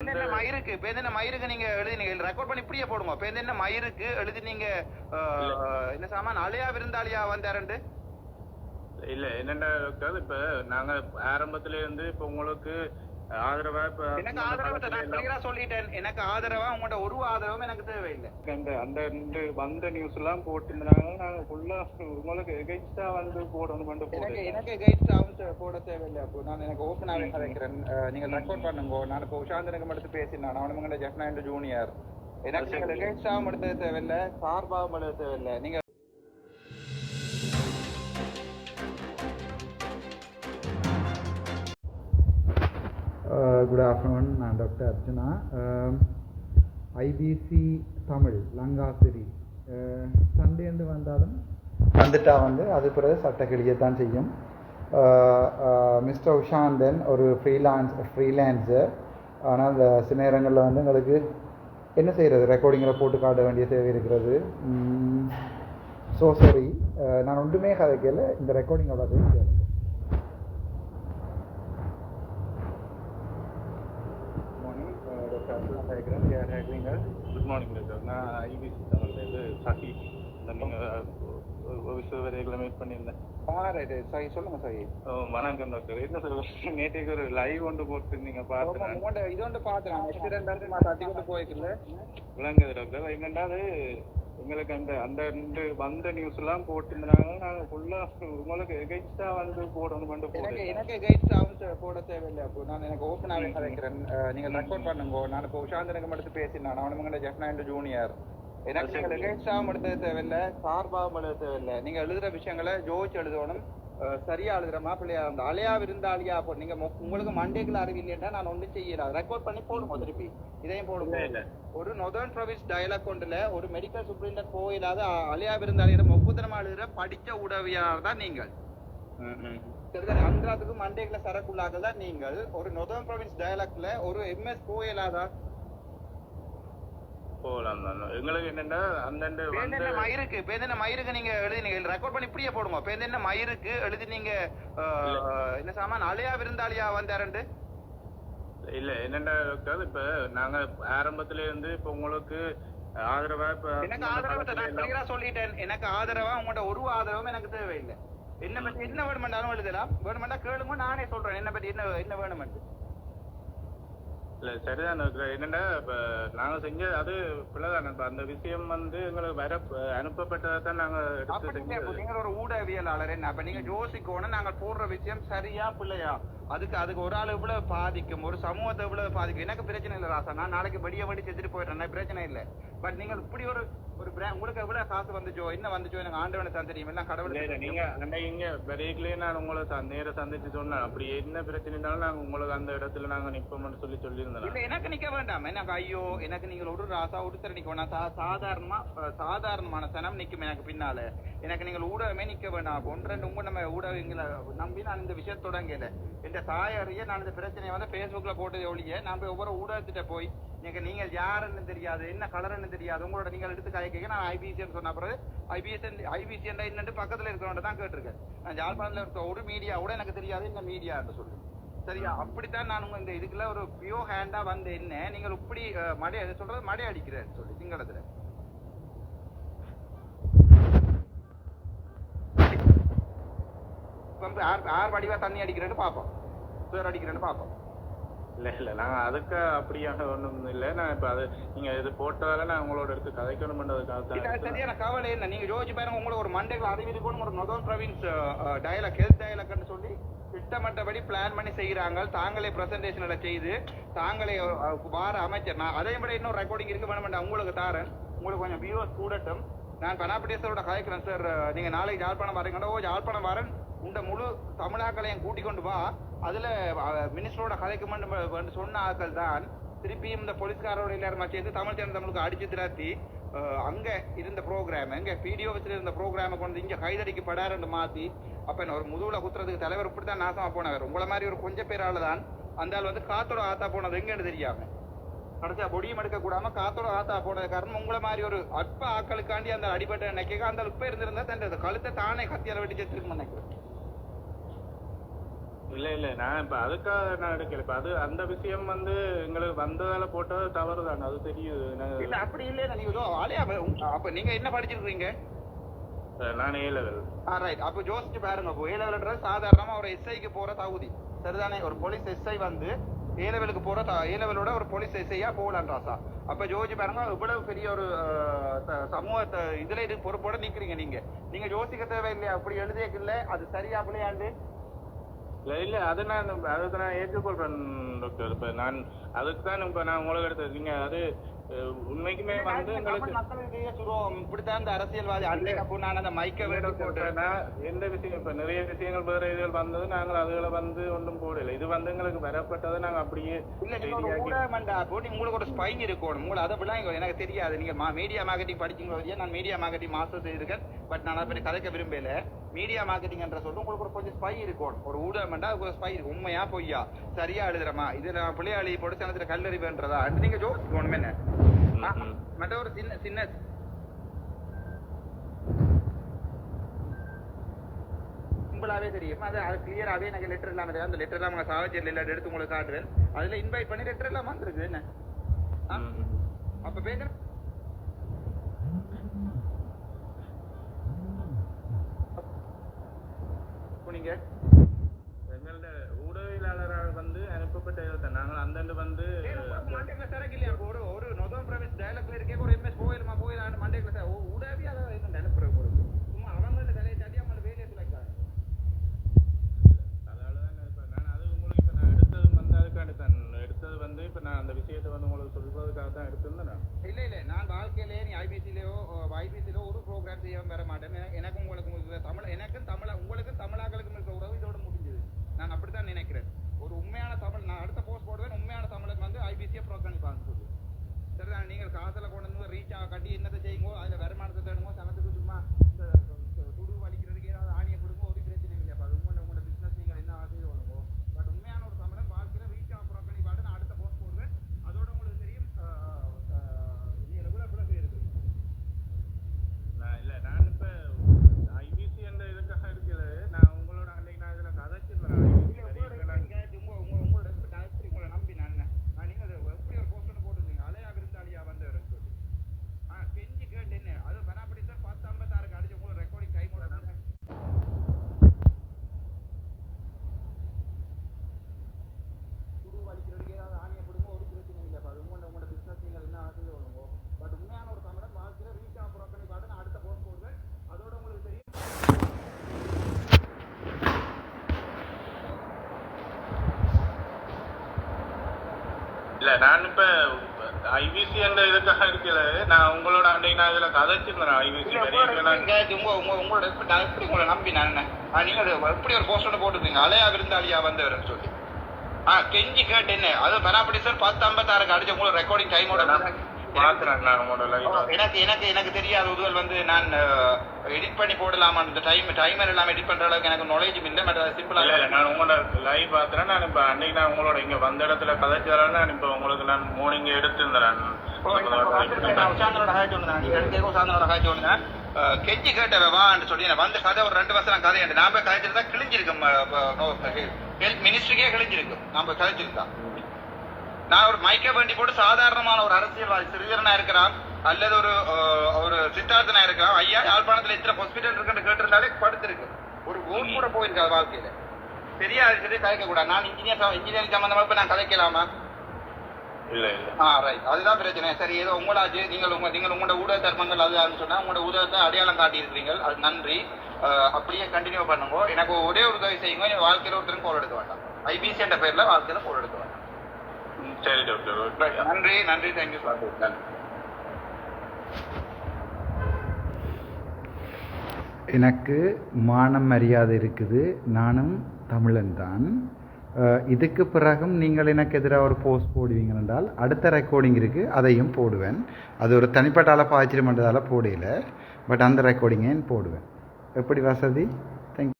என்ன மயிருக்கு என்ன மயிருக்கு நீங்க எழுதினீங்க ரெக்கார்ட் பண்ணி இப்படியே போடுங்க. என்ன மயிருக்கு எழுதினீங்க என்ன சாமான்? அலையா விருந்தாளியா வந்தாருண்டு இல்ல டாக்டர் இப்ப நாங்க ஆரம்பத்துல இருந்து இப்ப உங்களுக்கு ஆதரவா எனக்கு ஆதரவு நான் கிளியரா சொல்லிட்டேன். எனக்கு ஆதரவா உங்களோட ஒரு ஆதரவும் எனக்கு தேவையில்லை. அந்த அந்த ரெண்டு வந்த நியூஸ் எல்லாம் போட்டிருந்தாங்க. நாங்க ஃபுல்லா உங்களுக்கு எகைன்ஸ்டா வந்து போடணும் எனக்கு எனக்கு ஆகும் போட தேவையில்லை. அப்போ நான் எனக்கு கதைக்கிறேன் அஹ், நீங்க ரெக்கார்ட் பண்ணுங்க. நான் இப்போ உஷாந்தனுக்கு மட்டும் பேசினேன் அவனுங்க ஜெஃப்னா ஜூனியர் எனக்கு எகைன்ஸ்ட் எடுத்தது தேவையில்லை. எடுத்தது தேவையில்லை. நீங்க குட் ஆஃப்டர்நூன் நான் டாக்டர் அர்ஜுனா ஐபிசி தமிழ் லங்காசிரி சண்டேந்து வந்தாலும் வந்துட்டா வந்து அது பிறகு சட்ட தான் செய்யும். Uh, uh, மிஸ்டர் உஷாந்தன் ஒரு ஃப்ரீலான்ஸ் ஃப்ரீலான்ஸர் ஆனால் அந்த சில நேரங்களில் வந்து எங்களுக்கு என்ன செய்கிறது ரெக்கார்டிங்கில் போட்டு காட்ட வேண்டிய தேவை இருக்கிறது. Mm, ஸோ சரி uh, நான் ஒன்றுமே கதைக்கல. இந்த ரெக்கார்டிங்கோட கேளுங்க. மார்னிங் அப்துல்லா கேட்குறேன் யார் கேட்குறீங்க குட் மார்னிங் டாக்டர் நான் ஐபிசி தமிழ்லேருந்து சசி இந்த நீங்கள் விஸ்வவரைகளை மீட் பண்ணியிருந்தேன். ரைட் சரி சொல்லுங்க சரி ஓ, வணக்கம் டாக்டர் என்ன சார் நேற்றுக்கு ஒரு லைவ் ஒன்று போட்டு நீங்கள் பார்த்தேன். உங்கள்ட்ட இது ஆக்சிடென்ட் வந்து தட்டி கொண்டு போய்க்கல விளங்குது டாக்டர் என்னண்டாவது எங்களுக்கு அந்த அந்த ரெண்டு வந்த நியூஸ் எல்லாம் போட்டிருந்தாங்க. நாங்க ஃபுல்லா உங்களுக்கு எகைன்ஸ்டா வந்து போடணும் எனக்கு போட்டு எனக்கு கைட்ஸ் ஆகும் போட தேவையில்லை. அப்போ நான் எனக்கு ஓப்பனாகவே கதைக்கிறேன். அஹ், நீங்க ரெக்கார்ட் பண்ணுங்க. நான் இப்போ உஷாந்தனுக்கு மட்டும் பேசினேன் அவனுங்க ஜெஃப்னா ஜூனியர் எனக்கு நீங்கள் ஆகும் எடுத்தது தேவையில்லை. சார்பாகவும் எழுத தேவையில்லை. நீங்க எழுதுற விஷயங்களை ஜோதிச்சு எழுதணும். சரியா எழுதுற மாப்பிள்ளையா அந்த அலையா விருந்தாளியா? அப்போ நீங்க மொ- உங்களுக்கு மண்டேக்குள்ள அறிவில்லைன்னா நான் ஒன்றும் செய்யல. ரெக்கார்ட் பண்ணி போடுங்க திருப்பி. இதையும் போடுங்க. ஒரு நொதர்ன் ப்ரொவின்ஸ் டயலாக் கொண்டுல ஒரு மெடிக்கல் சூப்பரிண்டன்ட் போயில்லாத அலையா விருந்தாளியிடம் ஒப்புதனமா எழுதுற படிச்ச உதவியாளர் தான் நீங்கள். சரிதானே? ஆந்திராத்துக்கு மண்டேக்குள்ள சரக்குள்ளாக தான் நீங்கள். ஒரு நொதர்ன் ப்ரொவின்ஸ் டயலாக்ல ஒரு எம்எஸ் போயில்லாதா போகலாம் தான். எங்களுக்கு என்னன்னா வந்து பேந்தென்ன மயிருக்கு? பேந்தென்ன மயிருக்கு நீங்க எழுதினீங்க ரெக்கார்ட் பண்ணி இப்படியே போடுங்க. பேந்தென்ன மயிருக்கு எழுதினீங்க அஹ், என்ன சாமான்? அலையா விருந்தாளியா வந்தாருண்டு இல்ல டாக்டர் இப்ப நாங்க ஆரம்பத்துல இருந்து இப்ப உங்களுக்கு ஆதரவா இப்ப எனக்கு ஆதரவு நான் கிளியரா சொல்லிட்டேன். எனக்கு ஆதரவா உங்களோட ஒரு ஆதரவும் எனக்கு தேவையில்லை. என்ன பத்தி என்ன வேணுமென்றாலும் எழுதலாம். வேணுமெண்டா கேளுங்க நானே சொல்றேன். என்ன பத்தி என்ன என்ன வேணுமென்று. இல்ல சரிதான் என்னண்டா இப்ப நாங்க செஞ்ச அது பிள்ளைதான். இப்ப அந்த விஷயம் வந்து எங்களுக்கு வர அனுப்பப்பட்டதை தான் நாங்க எடுத்து அப்படி இல்ல, இப்ப செஞ்சது நீங்க ஒரு ஊடகவியலாளர் என்ன? அப்ப நீங்க யோசிக்கணும் நாங்க போடுற விஷயம் சரியா பிள்ளையா? அதுக்கு அதுக்கு ஒரு ஆள் இவ்வளவு பாதிக்கும்? ஒரு சமூகத்தை இவ்வளவு பாதிக்கும்? எனக்கு பிரச்சனை இல்லை ராசா. நான் நாளைக்கு வெடிய வெடி செத்துட்டு போயிடுறேன் பிரச்சனை இல்லை. பட் நீங்க இப்படி ஒரு ஒரு brand- உங்களுக்கு எவ்வளவு காசு வந்துச்சோ என்ன வந்துச்சோ எனக்கு ஆண்டவனை தான் தெரியும்? எல்லாம் கடவுள் நீங்க அன்னைக்கு வரையிலே நான் உங்களை நேரா சந்திச்சு சொன்னேன். அப்படி என்ன பிரச்சனை இருந்தாலும் நாங்க உங்களுக்கு அந்த இடத்துல நாங்க நிப்போம்னு சொல்லி சொல்லியிருந்தேன். இல்ல எனக்கு நிக்க வேண்டாம். எனக்கு ஐயோ எனக்கு நீங்கள் ஒரு ராசா ஒருத்தர் நிக்க சாதாரணமா சாதாரணமான சனம் நிக்கும் எனக்கு பின்னால. எனக்கு நீங்கள் ஊடகமே நிக்க வேண்டாம் ஒன்று ரெண்டு உங்க நம்ம ஊடகங்களை நம்பி நான் இந்த விஷயம் தொடங்கல. இந்த தாயாரிய நான் இந்த பிரச்சனையை வந்து Facebookல போட்டதை ஒழிய நான் போய் ஒவ்வொரு ஊடகத்திட்ட போய் நீங்க நீங்கள் யாருன்னு தெரியாது. என்ன கலர்னு தெரியாது. உங்களோட நீங்கள் எடுத்து கலைக்க நான் ஐபிசின்னு சொன்ன பிறகு ஐபிசி ஐபிசி என்னட்டு பக்கத்துல இருக்கிறவங்க தான் கேட்டிருக்கேன். நான் யாழ்ப்பாணத்துல இருக்க ஒரு மீடியா கூட எனக்கு தெரியாது. இந்த மீடியான்னு சொல்லி சரியா? அப்படித்தான் நான் உங்க இந்த இதுக்குள்ள ஒரு பியோ ஹேண்டா வந்து என்ன? நீங்கள் இப்படி மடை அது சொல்றது மடை அடிக்கிறேன்னு சொல்லி சிங்களத்துல. இப்ப வந்து ஆர் வடிவா தண்ணி அடிக்கிறேன்னு பார்ப்போம். பேர் அடிக்கிறேன்னு பார்ப்போம். இல்ல இல்ல. நாங்க அதுக்கு அப்படியாக ஒண்ணும் இல்ல. நான் இப்ப அது நீங்க இது போட்டதால நான் உங்களோட எடுத்து கதைக்கணும்ன்றதுக்காக தான் சரியான கவலை என்ன நீங்க யோசிச்சு பாருங்க உங்களுக்கு ஒரு மண்டைகள் அறிவிக்கணும் ஒரு நொதல் பிரவின்ஸ் டயலாக் ஹெல்த் டயலாக்னு சொல்லி திட்டமிட்டபடி பிளான் பண்ணி செய்கிறாங்க தாங்களே பிரசன்டேஷன்ல செய்து தாங்களே வார அமைச்சர். நான் அதை விட இன்னொரு ரெக்கார்டிங் இருக்க வேணுமெண்டா உங்களுக்கு தாரேன். உங்களுக்கு கொஞ்சம் வியூவர்ஸ் கூடட்டும். நான் பனாபடேசரோட கலைக்கிறேன் சார் நீங்க நாளைக்கு யாழ்ப்பாணம் வரீங்களோ ஓ யாழ்ப்பாணம் வரேன். உண்ட முழு தமிழாக்களையும் கூட்டிக் கொண்டு வா. அதுல மினிஸ்டரோட கதைக்கு மட்டும் சொன்ன ஆட்கள் தான் திருப்பியும் இந்த போலீஸ்காரோட எல்லாரும் சேர்ந்து தமிழ் சேனல் தமிழுக்கு அடிச்சு திராத்தி அங்கே அங்க இருந்த ப்ரோக்ராம் எங்க பிடிஓ இருந்த ப்ரோக்ராமை கொண்டு இங்க கைதடிக்கு படாருன்னு மாத்தி அப்ப என்ன ஒரு முதுகுல குத்துறதுக்கு தலைவர் இப்படித்தான் நாசமா போனவர் உங்களை மாதிரி ஒரு கொஞ்சம் பேரால தான் அந்த ஆள் வந்து காத்தோட ஆத்தா போனது எங்கன்னு தெரியாம. கடைசியா பொடியும் எடுக்க கூடாம காத்தோட ஆத்தா போனது காரணம் உங்களை மாதிரி ஒரு அற்ப ஆக்களுக்காண்டி அந்த அடிபட்ட நினைக்க அந்த உப்ப இருந்திருந்தா தன் கழுத்தை தானே கத்தியால வெட்டி செத்துருக்கு நினைக்கிறேன். இல்ல இல்ல. நான் இப்ப அதுக்காக நான் எடுக்கல. இப்ப அது அந்த விஷயம் வந்து எங்களுக்கு வந்ததால போட்டது தவறு தான் அது தெரியுது. இல்ல அப்படி இல்ல நீங்க ஏதோ ஆளையா அப்ப நீங்க என்ன படிச்சிருக்கீங்க நான் ஏ லெவல் ஆ ரைட் அப்போ யோசிச்சு பாருங்க. இப்போ ஏ லெவல்ன்றது சாதாரணமா ஒரு எஸ்ஐக்கு போற தகுதி. சரிதானே? ஒரு போலீஸ் எஸ்ஐ வந்து ஏ லெவலுக்கு போற த- ஏ லெவலோட ஒரு போலீஸ் எஸ்ஐயா போகலாம் ராசா அப்ப யோசிச்சு பாருங்க இவ்வளவு பெரிய ஒரு சமூகத்தை இதுல இது பொறுப்போட நிக்கிறீங்க நீங்க. நீங்க யோசிக்க தேவையில்லையா? அப்படி எழுதியக்கு இல்ல அது சரியா பிள்ளையாண்டு இல்ல இல்ல அது நான் அதுக்கு நான் ஏற்றுக்கொள்றேன் டாக்டர் இப்ப நான் அதுக்கு தான் இப்ப நான் உங்களுக்கு எடுத்தது நீங்க அது உண்மைக்குமே வந்து மக்களுக்கு சுருவம் இப்படித்தான் இந்த அரசியல்வாதி அன்றைக்கு அப்போ நான் அந்த மைக்க வேட போட்டு. நான் எந்த விஷயம் இப்ப நிறைய விஷயங்கள் வேற இதுகள் வந்தது நாங்கள் அதுகளை வந்து ஒன்றும் போடல. இது வந்து எங்களுக்கு வரப்பட்டதை நாங்க அப்படியே இல்ல ஊடகமண்டா போட்டு உங்களுக்கு ஒரு ஸ்பைன் இருக்கணும். உங்களுக்கு அதை விட எனக்கு தெரியாது. நீங்க மீடியா மார்க்கெட்டிங் இல்லையா நான் மீடியா மார்க்கெட்டிங் மாஸ்டர் செய்திருக்கேன். பட் நான் அதை பற்றி கதைக்க விரும்பல. மீடியா மார்க்கெட்டிங் என்ற சொல்லும் உங்களுக்கு ஒரு கொஞ்சம் ஸ்பை இருக்கணும் ஒரு ஊடகமண்டா அதுக்கு ஒரு ஸ்பை இருக்கு உண்மையா பொய்யா? சரியா எழுதுறமா இது நான் பிள்ளையாளி போட்டு சனத்துல கல்லறிவுன்றதா? நீங்க ஜோசிக்கணும் என்ன. மற்ற ஒரு சின்ன சின்ன சிம்பிளாவே தெரியும். அது அது கிளியராவே எனக்கு லெட்டர் இல்லாம தெரியும். அந்த லெட்டர் எல்லாம் சாவச்சேரியில் இல்லாத எடுத்து உங்களுக்கு காட்டுவேன். அதுல இன்வைட் பண்ணி லெட்டர் எல்லாம் வந்திருக்கு. என்ன. அப்ப பேசுற நீங்க எங்களோட ஊடகவியலாளரால் வந்து அனுப்பப்பட்ட இதை நாங்கள் அந்தண்டு வந்து இல்லையா அப்போ ஒரு ஒரு நொதம் பிரவேஷ் டயலாக்ல இருக்கே ஒரு எம்எஸ் போயிருமா போயிடலாம் மண்டேக்குள்ள சார் உடவே அதை என்ன அனுப்புற போறது சும்மா அவங்க கதையை தட்டி அவங்க வேலையை சிலக்காங்க அதால தான் நான் இப்ப நான் அது உங்களுக்கு இப்ப நான் எடுத்தது வந்து அதுக்காண்டி தான் எடுத்தது வந்து இப்ப நான் அந்த விஷயத்தை வந்து உங்களுக்கு சொல்றதுக்காக தான் எடுத்திருந்தேன் நான் இல்ல இல்ல நான் வாழ்க்கையிலே நீ ஐபிசிலயோ ஐபிசிலோ ஒரு ப்ரோக்ராம் செய்ய வர மாட்டேன் எனக்கு- எனக்கும் உங்களுக்கும் இருக்கிற தமிழ் எனக்கும் தமிழ உங்களுக்கும் தமிழாக்களுக்கும் இருக்கிற உறவு இதோட முடிஞ்சது நான் அப்படித்தான் நினைக்கிறேன் ஒரு உண்மையான தமிழ் நான் அடுத்த போஸ்ட் போடுவேன் உண்மையான தமிழன் வந்து ஐபிசியை புறக்கணிப்பாங்க சொல்லி சரிதான் நீங்கள் காசுல கொண்டு வந்து ரீச் ஆக கட்டி என்னத்தை செய்யுங்கோ அதுல வருமானத்தை தேடுங்கோ சனத்துக்கு சும்மா இந்த துடு வலிக்கிறதுக்கு ஏதாவது ஆணியை கொடுங்க ஒரு பிரச்சனை இல்லை அப்ப அது உங்களோட உங்களோட பிசினஸ் நீங்கள் என்ன செய்து கொள்ளுங்கோ பட் உண்மையான ஒரு தமிழன் வாழ்க்கையில ரீச் ஆக புறக்கணிப்பாடு நான் அடுத்த போஸ்ட் போடுவேன் அதோட உங்களுக்கு தெரியும் அஹ், அஹ், நீங்க ரெகுலர் பிள்ளை இருக்கு நான் இல்ல நான் இப்ப ஐபிசி என்ற இதுக்காக இருக்கிறது நான் உங்களோட அன்னைக்கு நான் இதுல கதைச்சிருந்தேன் IBC வரைக்கும் உங்களை நம்பி நான் நான் நீங்க எப்படி ஒரு போஸ்ட் போட்டுருந்தீங்க அலையா விருந்தாளியா வந்து கெஞ்சி கேட்டு என்ன அது பனாப்படி சார் பத்து ஐம்பத்தாறுக்கு அடிச்சு உங்களை ரெக்கார்டிங் கை மூட குரு வலிக்கிறதுக்கு ஏதாவது ஆணியை கொடுங்க ஒரு பிரச்சனை இல்லை அது உங்களோட உங்களோட பிசினஸ் நீங்கள் என்ன ஆகுது சொல்லுங்க பட் உண்மையான ஒரு தமிழன் வாழ்க்கையில ரீச் ஆக புறக்கணி பாட்டு நான் அடுத்த போஸ்ட் போடுவேன் அதோட உங்களுக்கு தெரியும் இல்ல நான் இப்ப ஐபிசி என்ற இதுக்காக இருக்கிறது நான் உங்களோட அன்னைக்கு நான் இதுல கதைச்சிருந்தேன் ஐபிசி உங்களோட நான் எப்படி உங்களை நம்பி நான் நீங்க எப்படி ஒரு போஸ்ட் போட்டுருந்தீங்க? அலையா விருந்தாளியா வந்தவர்னு சொல்லி. ஆ கெஞ்சி கேட்டு என்ன அது பனாப்படி சார் பத்து ஐம்பத்தாறுக்கு அடிச்ச உங்களுக்கு ரெக்கார்டிங் டைமோட பாக்குறேன் நான் உங்களோட லைவ் எனக்கு எனக்கு எனக்கு தெரியாத உதவல் வந்து நான் எடிட் பண்ணி போடலாமா? இந்த டைம் டைமர் எல்லாம் எடிட் பண்ற அளவுக்கு எனக்கு நாலேஜ் இல்லை பட் சிம்பிளா இல்ல நான் உங்களோட லைவ் பாக்குறேன். நான் இப்ப அன்னைக்கு நான் உங்களோட இங்க வந்த இடத்துல கதைச்சால நான் இப்ப உங்களுக்கு நான் மார்னிங் எடுத்திருந்தேன் உசாந்தனோட ஹாய் நீங்க எடுத்து உசாந்தனோட ஹாய் சொன்னேன் கெஞ்சி கேட்டவ வான்னு சொல்லி நான் வந்து கதை ஒரு ரெண்டு வருஷம் கதை எனக்கு நான் போய் கதைச்சிருந்தா கிழிஞ்சிருக்கும் ஹெல்த் மினிஸ்ட்ரிக்கே கிழிஞ்சிருக்கும். நான் போய் கதைச்சிருந்தா நான் ஒரு மைக்க வேண்டி போட்டு சாதாரணமான ஒரு அரசியல்வாதி சிறிதரனா இருக்கிறான் அல்லது ஒரு ஒரு சித்தார்த்தனா இருக்கிறான். ஐயா யாழ்ப்பாணத்துல எத்தனை ஹாஸ்பிட்டல் இருக்குன்னு கேட்டிருந்தாலே படுத்திருக்கு. ஒரு ஓட் கூட போயிருக்காது வாழ்க்கையில. தெரியாது சொல்லி கதைக்க கூடாது. நான் இன்ஜினியர் இன்ஜினியரிங் சம்பந்தமா இப்ப நான் கதைக்கலாமா? இல்ல இல்ல. ஆ ரைட் அதுதான் பிரச்சனை. சரி ஏதோ உங்களாச்சு நீங்கள் உங்க நீங்கள் உங்களோட ஊடக தர்மங்கள் அது சொன்னா உங்களோட ஊடகத்தை அடையாளம் காட்டியிருக்கிறீங்க அது நன்றி. அப்படியே கண்டினியூ பண்ணுங்க. எனக்கு ஒரே ஒரு உதவி செய்யுங்க. வாழ்க்கையில ஒருத்தரும் கோல் எடுக்க வேண்டாம். ஐபிசி என்ற பேர்ல வாழ்க்கையில கோல் எடுக்க சரி டாக்டர் நன்றி நன்றி. தேங்க்யூ சார் நன்றி எனக்கு மானம் மரியாதை இருக்குது. நானும் தமிழன் தான். இதுக்கு பிறகும் நீங்கள் எனக்கு எதிராக ஒரு போஸ்ட் போடுவீங்க என்றால் அடுத்த ரெக்கார்டிங் இருக்குது அதையும் போடுவேன். அது ஒரு தனிப்பட்ட அளப்பு ஆச்சரியம் பண்ணுறதால போடையில பட் அந்த ரெக்கார்டிங்கையும் போடுவேன்? எப்படி வசதி?